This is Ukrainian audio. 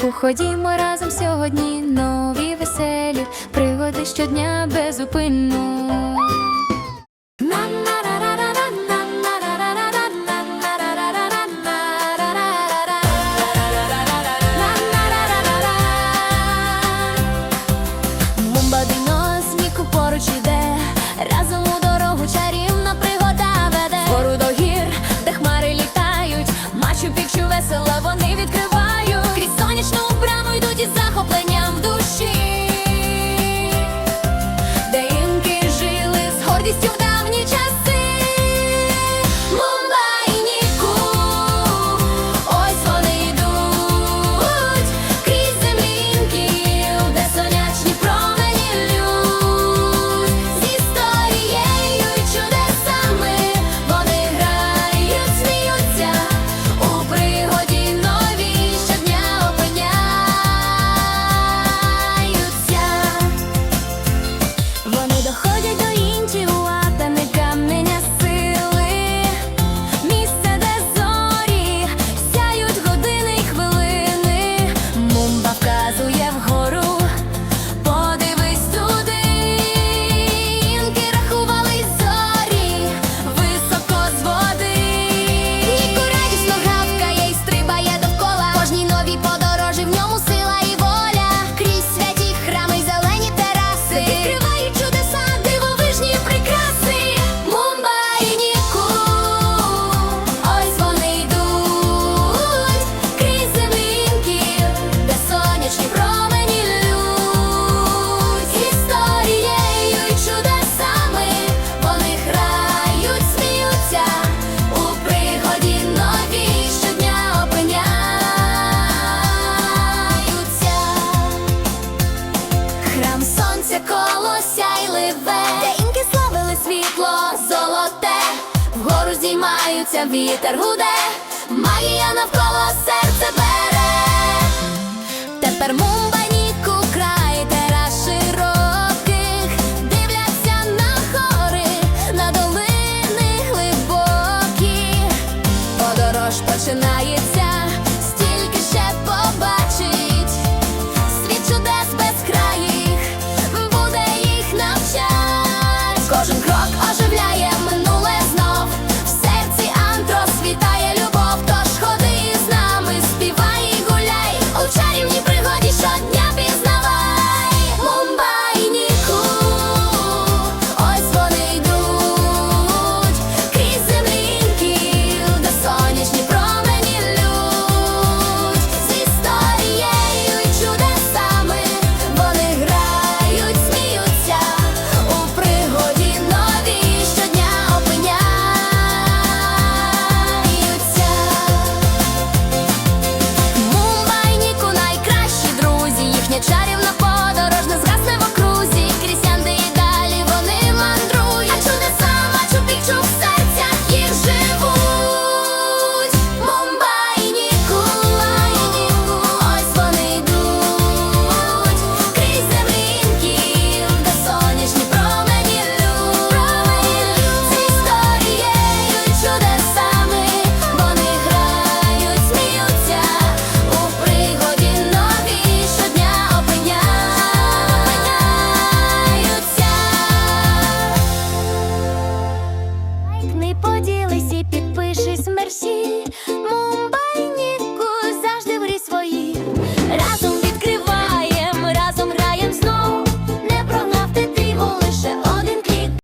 інку, ходімо разом сьогодні. Нові веселі пригоди щодня безупинно. Сонце коло сяйливе, де інки славили світло, золоте, вгору зіймаються, вітер гуде, магія навколо серце бере, тепер мумбаніку край тера широких, дивляться на хори, на долини глибокі, подорож починається.